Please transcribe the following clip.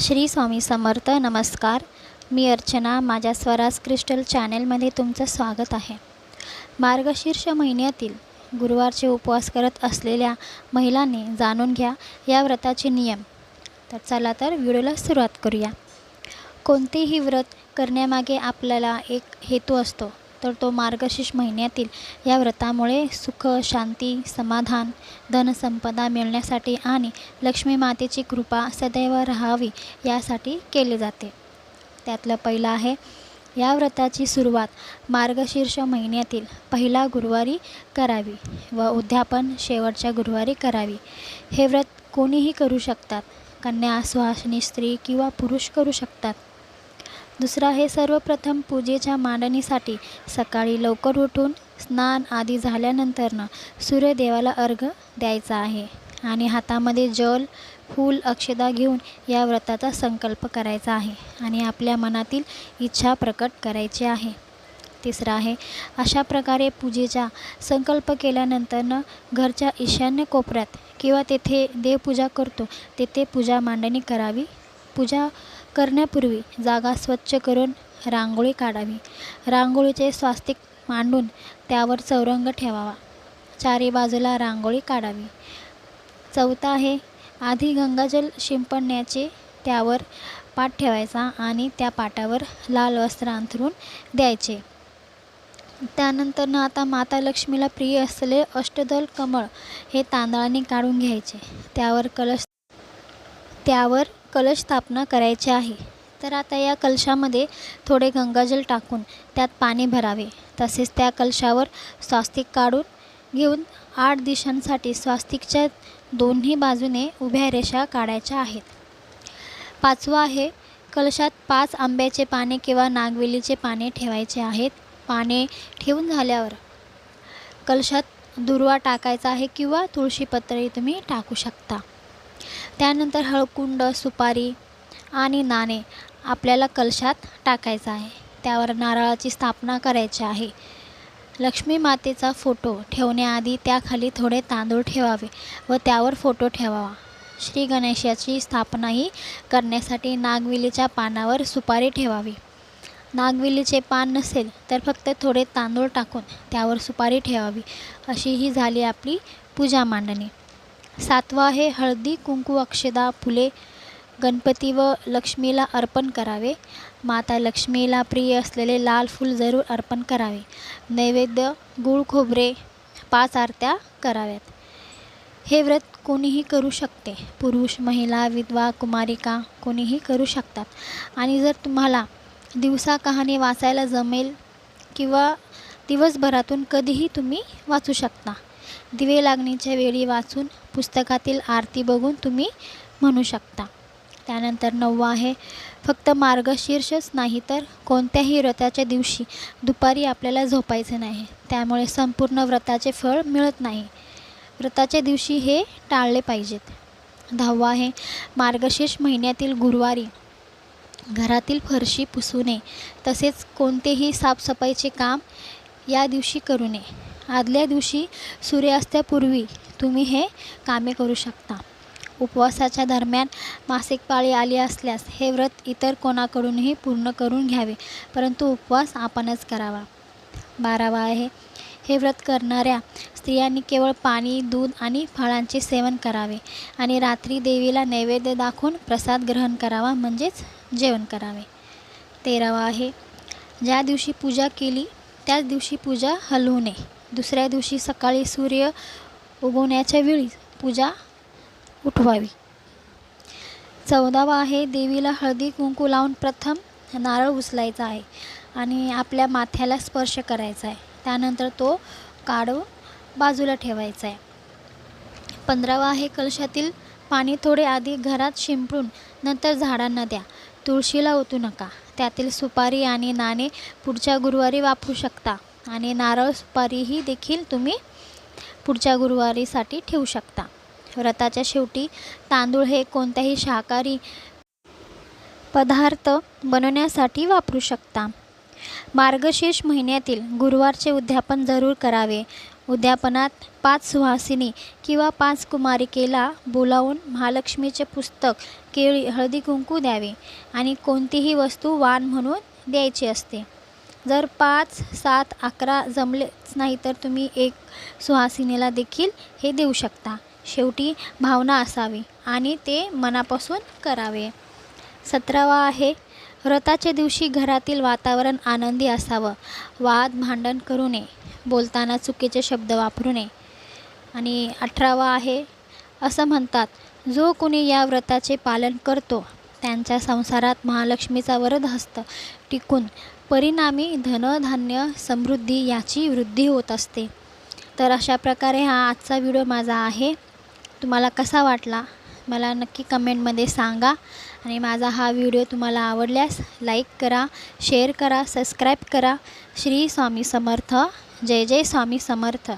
श्री स्वामी समर्थ नमस्कार. मी अर्चना माझ्या स्वराज क्रिस्टल चॅनेलमध्ये तुमचं स्वागत आहे. मार्गशीर्ष महिन्यातील गुरुवारचे उपवास करत असलेल्या महिलांनी जाणून घ्या या व्रताचे नियम. तर चला तर व्हिडिओला सुरुवात करूया. कोणतेही व्रत करण्यामागे आपल्याला एक हेतू असतो. तर तो मार्गशीर्ष महिन्यातील या व्रतामुळे सुख शांती समाधान धनसंपदा मिळण्यासाठी आणि लक्ष्मी मातेची कृपा सदैव राहावी यासाठी केले जाते. त्यातलं पहिलं आहे या व्रताची सुरुवात मार्गशीर्ष महिन्यातील पहिला गुरुवारी करावी व उद्यापन शेवटच्या गुरुवारी करावी. हे व्रत कोणीही करू शकतात. कन्या सुहासिनी स्त्री किंवा पुरुष करू शकतात. दुसरं आहे सर्वप्रथम पूजेच्या मांडणीसाठी सकाळी लवकर उठून स्नान आदी झाल्यानंतरनं सूर्यदेवाला अर्घ द्यायचा आहे आणि हातामध्ये जल फूल अक्षदा घेऊन या व्रताचा संकल्प करायचा आहे आणि आपल्या मनातील इच्छा प्रकट करायची आहे. तिसरं आहे अशा प्रकारे पूजेचा संकल्प केल्यानंतरनं घरच्या ईशान्य कोपऱ्यात किंवा तेथे देवपूजा करतो तेथे पूजा मांडणी करावी. पूजा करण्यापूर्वी जागा स्वच्छ करून रांगोळी काढावी. रांगोळीचे स्वास्तिक मांडून त्यावर चौरंग ठेवावा. चारी बाजूला रांगोळी काढावी. चौथा आहे आधी गंगाजल शिंपडण्याचे त्यावर पाट ठेवायचा आणि त्या पाटावर लाल वस्त्र अंथरून द्यायचे. त्यानंतरनं आता माता लक्ष्मीला प्रिय असलेले अष्टदल कमळ हे तांदळाने काढून घ्यायचे. त्यावर कलश त्यावर कलश स्थापना करायची आहे. तर आता या कलशामध्ये थोडे गंगाजल टाकून त्यात पाणी भरावे. तसेच त्या कलशावर स्वास्तिक काढून घेऊन आठ दिशांसाठी स्वास्तिकच्या दोन्ही बाजूने उभ्या रेषा काढायच्या आहेत. पाचवं आहे कलशात पाच आंब्याचे पाने किंवा नागवेलीचे पाने ठेवायचे आहेत. पाने ठेवून झाल्यावर कलशात दुर्वा टाकायचा आहे किंवा तुळशीपत्रही तुम्ही टाकू शकता. त्यानंतर हळकुंड सुपारी आणि नाणे आपल्याला कलशात टाकायचं आहे. त्यावर नारळाची स्थापना करायची आहे. लक्ष्मी मातेचा फोटो ठेवण्याआधी त्याखाली थोडे तांदूळ ठेवावे व त्यावर फोटो ठेवावा. श्री गणेशाची स्थापनाही करण्यासाठी नागविलीच्या पानावर सुपारी ठेवावी. नागविलीचे पान नसेल तर फक्त थोडे तांदूळ टाकून त्यावर सुपारी ठेवावी. अशी ही झाली आपली पूजा मांडणी. सातवा आहे हळदी कुंकू अक्षदा फुले गणपती व लक्ष्मीला अर्पण करावे. माता लक्ष्मीला प्रिय असलेले लाल फूल जरूर अर्पण करावे. नैवेद्य गूळ खोबरे पाच आरत्या कराव्यात. हे व्रत कोणीही करू शकते. पुरुष महिला विधवा कुमारिका कोणीही करू शकतात. आणि जर तुम्हाला दिवसा कहाणी वाचायला जमेल किंवा दिवसभरातून कधीही तुम्ही वाचू शकता. दिवे लागणीच्या वेळी वाचून पुस्तकातील आरती बघून तुम्ही म्हणू शकता. त्यानंतर नववा आहे फक्त मार्गशीर्षच नाही तर कोणत्याही व्रताच्या दिवशी दुपारी आपल्याला झोपायचं नाही. त्यामुळे संपूर्ण व्रताचे फळ मिळत नाही. व्रताच्या दिवशी हे टाळले पाहिजेत. दहावा आहे मार्गशीर्ष महिन्यातील गुरुवारी. घरातील फरशी पुसू नये तसेच कोणतेही साफसफाईचे काम या दिवशी करू नये. आदल्या दिवशी सूर्यास्तापूर्वी तुम्ही हे कामे करू शकता. उपवासाच्या दरम्यान मासिक पाळी आली असल्यास हे व्रत इतर कोणाकडूनही पूर्ण करून घ्यावे परंतु उपवास आपणच करावा. बारावा आहे हे व्रत करणाऱ्या स्त्रियांनी केवळ पाणी दूध आणि फळांचे सेवन करावे आणि रात्री देवीला नैवेद्य दाखवून प्रसाद ग्रहण करावा म्हणजेच जेवण करावे. तेरावा आहे ज्या दिवशी पूजा केली त्याच दिवशी पूजा हलवू नये दुसऱ्या दिवशी सकाळी सूर्य उगवण्याच्या वेळी पूजा उठवावी. चौदावा आहे देवीला हळदी कुंकू लावून प्रथम नारळ उचलायचा आहे आणि आपल्या माथ्याला स्पर्श करायचा आहे. त्यानंतर तो काढून बाजूला ठेवायचा आहे. पंधरावा आहे कलशातील पाणी थोडे आधी घरात शिंपडून नंतर झाडांना द्या. तुळशीला ओतू नका. त्यातील सुपारी आणि नाणे पुढच्या गुरुवारी वापरू शकता. आणि नारळ सुपारीही देखील तुम्ही पुढच्या गुरुवारीसाठी ठेवू शकता. व्रताच्या शेवटी तांदूळ हे कोणत्याही शाकाहारी पदार्थ बनवण्यासाठी वापरू शकता. मार्गशीर्ष महिन्यातील गुरुवारचे उद्यापन जरूर करावे. उद्यापनात पाच सुहासिनी किंवा पाच कुमारिकेला बोलावून महालक्ष्मीचे पुस्तक केळी हळदी कुंकू द्यावे आणि कोणतीही वस्तू वाण म्हणून द्यायची असते. जर पाच सात अकरा जमलेच नाही तर तुम्ही एक सुहासिनीला देखील हे देऊ शकता. शेवटी भावना असावी आणि ते मनापासून करावे. सतरावा आहे व्रताच्या दिवशी घरातील वातावरण आनंदी असावं. वाद भांडण करू नये. बोलताना चुकीचे शब्द वापरू नये. आणि अठरावा आहे असं म्हणतात जो कोणी या व्रताचे पालन करतो त्यांच्या संसारात महालक्ष्मीचा वरदहस्त टिकून परिणामी धनधान्य समृद्धी याची वृद्धी होत असते. तर अशा प्रकारे हा आजचा व्हिडिओ माझा आहे. तुम्हाला कसा वाटला? मला नक्की कमेंटमध्ये सांगा. आणि माझा हा व्हिडिओ तुम्हाला आवडल्यास लाईक करा शेअर करा सबस्क्राईब करा. श्री स्वामी समर्थ. जय जय स्वामी समर्थ.